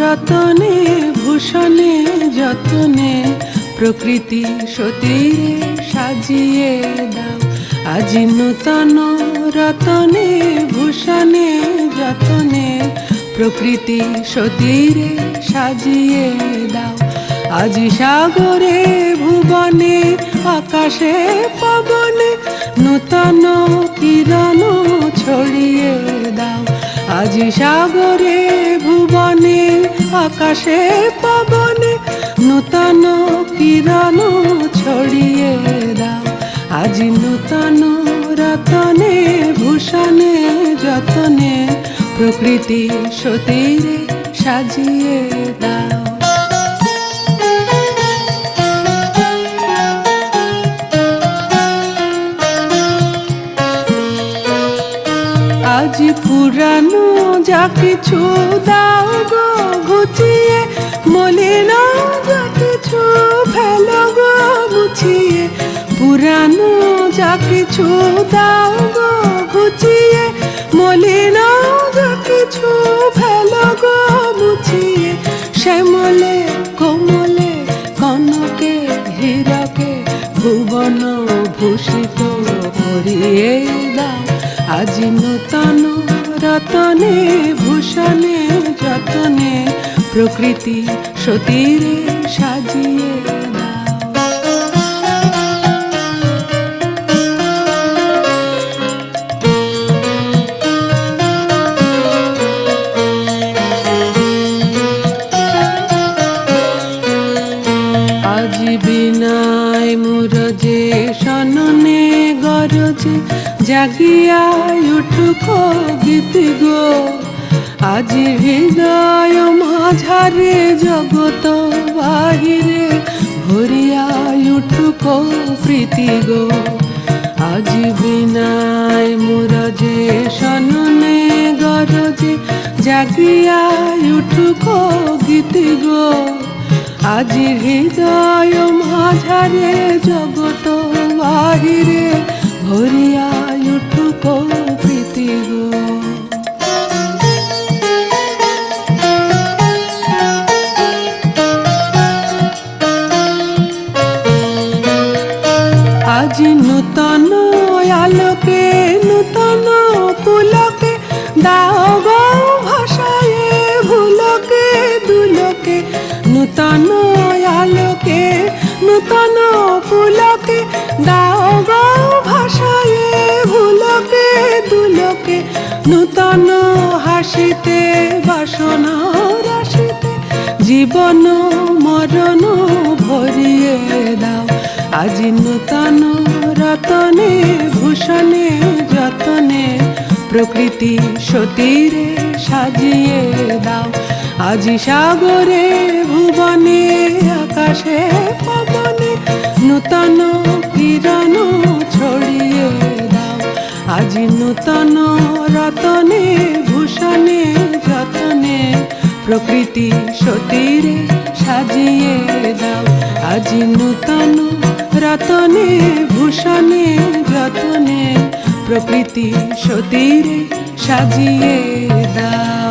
রতনে, ভূষণে, যতনে, প্রকৃতি সতীরে সাজিয়ে দাও। আজি নূতন রতনে, ভূষণে, যতনে, প্রকৃতি সতীরে সাজিয়ে দাও। আজি সাগরে, ভুবনে, আকাশে, পবনে, নূতন কিরণ ছড়িয়ে দাও। আজি সাগরে আকাশে পবনে নূতন কিরণ ছড়িয়ে দাও। আজি নূতন রতনে, ভূষণে যতনে, প্রকৃতি সতীরে সাজিয়ে দাও। আজ পুরানো যা কিছু দাও গো ঘুচিয়ে মলিন যা কিছু ফেলো গো মুছিয়ে পুরানো যা কিছু দাও গো ঘুচিয়ে মলিন যা কিছু ফেলো গো মুছিয়ে শ্যামলে, কোমলে, কনকে, হীরকে ভুবন ভূষিত করিয়ে দাও। আজি নূতন রতনে ভূষণে যতনে প্রকৃতি সতীরে সাজিয়ে আজি বিনায় মুরজে সননে গরজে জাগিয়া উঠুক গীত গো। আজি হৃদয় মাঝারে জগত বাহিরে ভরিয়া উঠুক প্রীতি গো। আজি বিনায় মুরজে সননে গরজে জাগিয়া উঠুক গীত গো। আজি হৃদয় মাঝারে জগত বাহিরে ভরিয়া উঠুক গো। আজি নূতন আলোকে, নূতন পুলকে, দাও গো ভাষায় ভুলকে, দুলকে। নূতন আলোকে, নূতন পুলকে, দাও দুলকে নূতন হাসিতে, বাসনা রাশিতে, জীবন মরণ ভরিয়ে দাও। আজি নূতন রতনে, ভূষণে যতনে, প্রকৃতি সতীরে সাজিয়ে দাও। আজি সাগরে, ভুবনে, আকাশে, পবনে, নূতন নূতন রতনে, ভূষণে, যতনে, প্রকৃতি সতীরে সাজিয়ে দাও। আজি নূতন রতনে, ভূষণে, যতনে, প্রকৃতি সতীরে সাজিয়ে দাও।